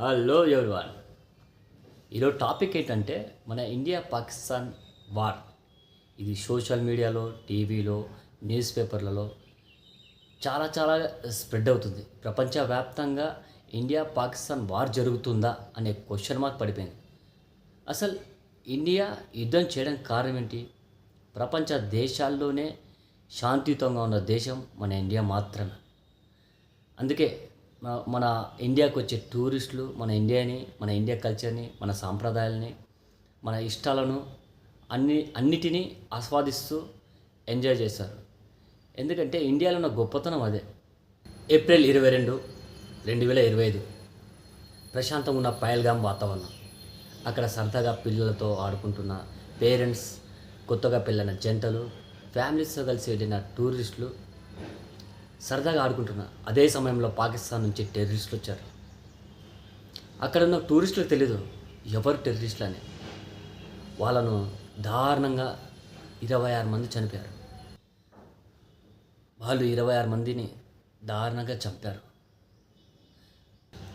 Hello everyone ఈరోజు topic ఏంటంటే మన ఇండియా పాకిస్తాన్ వార్. ఇది సోషల్ మీడియాలో టీవీలో న్యూస్ పేపర్లలో చాలా చాలా స్ప్రెడ్ అవుతుంది. ప్రపంచవ్యాప్తంగా ఇండియా పాకిస్తాన్ వార్ జరుగుతుందా అనే క్వశ్చన్ మార్క్ పడిపోయింది. అసలు ఇండియా యుద్ధం చేయడం కారణం ఏంటి? ప్రపంచ దేశాల్లోనే శాంతియుతంగా ఉన్న దేశం మన ఇండియా మాత్రమే. అందుకే మన ఇండియాకు వచ్చే టూరిస్టులు మన ఇండియాని మన ఇండియా కల్చర్ని మన సాంప్రదాయాలని మన ఇష్టాలను అన్ని అన్నిటినీ ఆస్వాదిస్తూ ఎంజాయ్ చేస్తారు ఎందుకంటే ఇండియాలో ఉన్న గొప్పతనం అదే. ఏప్రిల్ ఇరవై రెండు రెండు వేల ఇరవై ఐదు. ప్రశాంతంగా ఉన్న పయల్గాం వాతావరణం. అక్కడ సరదాగా పిల్లలతో ఆడుకుంటున్న పేరెంట్స్ కొత్తగా పెళ్ళిన జంటలు ఫ్యామిలీస్తో కలిసి వెళ్ళిన టూరిస్టులు సరదాగా ఆడుకుంటున్నా. అదే సమయంలో పాకిస్తాన్ నుంచి టెర్రరిస్టులు వచ్చారు. అక్కడ ఉన్న టూరిస్టులకు తెలీదు. ఎవరు టెర్రరిస్టులు అని వాళ్ళను దారుణంగా ఇరవై ఆరు మంది చనిపోయారు. వాళ్ళు ఇరవై ఆరు మందిని దారుణంగా చంపారు.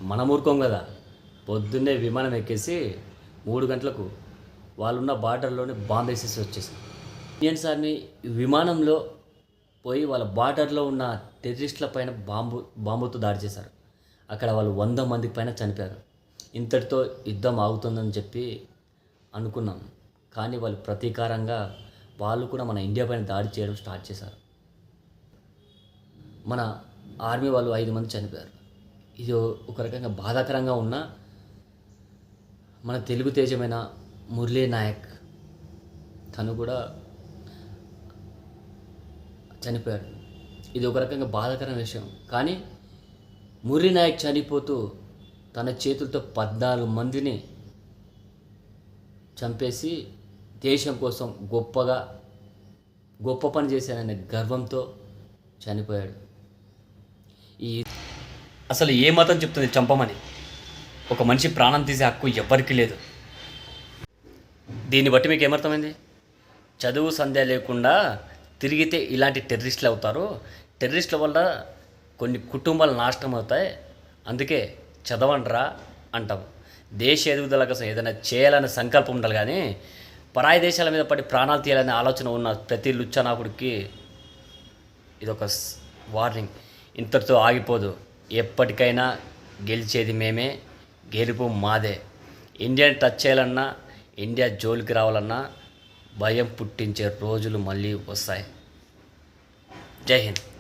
మనం ఊరుకోం కదా. పొద్దున్నే విమానం ఎక్కేసి మూడు గంటలకు వాళ్ళున్న బార్డర్లోనే బాంబేసేసి వచ్చేసి. నేను ఇండియన్స్ ఆర్మీ విమానంలో పోయి వాళ్ళ బార్డర్లో ఉన్న టెర్రరిస్టుల పైన బాంబు బాంబుతో దాడి చేశారు. అక్కడ వాళ్ళు వంద మంది పైన చనిపోయారు. ఇంతటితో యుద్ధం ఆగుతుందని చెప్పి అనుకున్నాం. కానీ వాళ్ళు ప్రతీకారంగా వాళ్ళు కూడా మన ఇండియా పైన దాడి చేయడం స్టార్ట్ చేశారు. మన ఆర్మీ వాళ్ళు ఐదు మంది చనిపోయారు. ఇది ఒక రకంగా బాధాకరంగా ఉన్న మన తెలుగు తేజమైన మురళీ నాయక్ తను కూడా చనిపోయాడు. ఇది ఒక రకంగా బాధాకరమైన విషయం. కానీ మురి నాయక్ చనిపోతూ తన చేతులతో పద్నాలుగు మందిని చంపేసి దేశం కోసం గొప్పగా గొప్ప పని చేశాననే గర్వంతో చనిపోయాడు. ఈ అసలు ఏ మతం చెప్తుంది చంపమని? ఒక మనిషి ప్రాణం తీసే హక్కు ఎవ్వరికీ లేదు. దీన్ని బట్టి మీకు ఏమర్థమైంది? చదువు సంధ్య లేకుండా తిరిగితే ఇలాంటి టెర్రరిస్టులు అవుతారు. టెర్రరిస్టుల వల్ల కొన్ని కుటుంబాలు నాశనం అవుతాయి. అందుకే చదవండిరా అంటాం. దేశ ఎదుగుదల కోసం ఏదైనా చేయాలనే సంకల్పం ఉండాలి కానీ పరాయి దేశాల మీద పడి ప్రాణాలు తీయాలనే ఆలోచన ఉన్న ప్రతి లుచ్చనాకుడికి ఇదొక వార్నింగ్. ఇంతటితో ఆగిపోదు. ఎప్పటికైనా గెలిచేది మేమే గెలుపు మాదే. ఇండియాని టచ్ చేయాలన్నా ఇండియా జోలికి రావాలన్నా భయం పుట్టించే రోజులు మళ్ళీ వస్తాయి. జై హింద్.